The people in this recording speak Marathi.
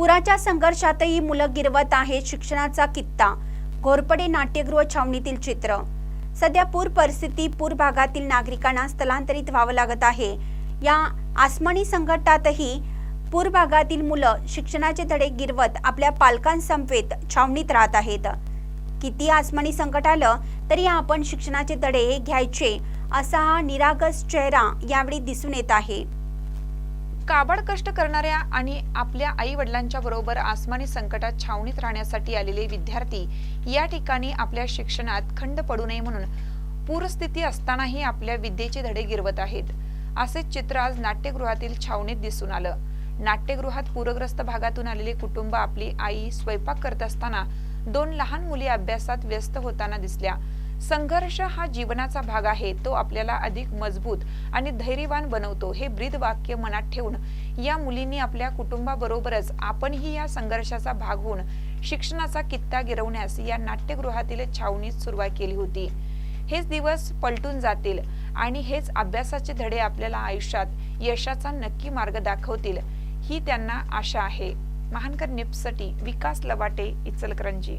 पुराच्या संघर्षातही मुलं गिरवत आहेत शिक्षणाचा कित्ता. घोरपडे नाट्यगृह छावणीतील चित्र. सध्या पूर परिस्थिती पूर भागातील नागरिकांना स्थलांतरित व्हावं लागत आहे. या आसमानी संकटातही पूर भागातील मुलं शिक्षणाचे धडे गिरवत आपल्या पालकांसमवेत छावणीत राहत आहेत. किती आसमानी संकट आलं तरी आपण शिक्षणाचे धडे घ्यायचे असा हा निरागस चेहरा यावेळी दिसून येत आहे. काबाड कष्ट करणाऱ्या आणि आपल्या आई वडिलांच्या बरोबर आसमानी संकटात छावणीत राहण्यासाठी आलेले विद्यार्थी या ठिकाणी आपल्या शिक्षणात खंड पडू नये म्हणून पूरस्थिती असतानाही आपल्या विद्येचे धडे गिरवत आहेत. असे चित्र आज नाट्यगृहातील छावणीत दिसून आलं. नाट्यगृहात पूरग्रस्त भागातून आलेले कुटुंब आपली आई स्वयंपाक करत असताना दोन लहान मुली अभ्यासात व्यस्त होताना दिसल्या. संघर्ष हा जीवनाचा भाग आहे. तो आपल्याला अधिक मजबूत आणि धैर्यवान बनवतो. हे ब्रीद वाक्य मनात ठेवून या मुलींनी आपल्या कुटुंबाबरोबरच आपणही या संघर्षाचा भाग होऊन शिक्षणाचा कित्ता गिरवण्यास या नाट्यगृहातील छावणीत सुरुवात केली होती. हेच दिवस पलटून जातील आणि हेच अभ्यासाचे धडे आपल्याला आयुष्यात यशाचा नक्की मार्ग दाखवतील ही त्यांना आशा आहे. महानकर निप्सटी विकास लवाटे इचलकरंजी.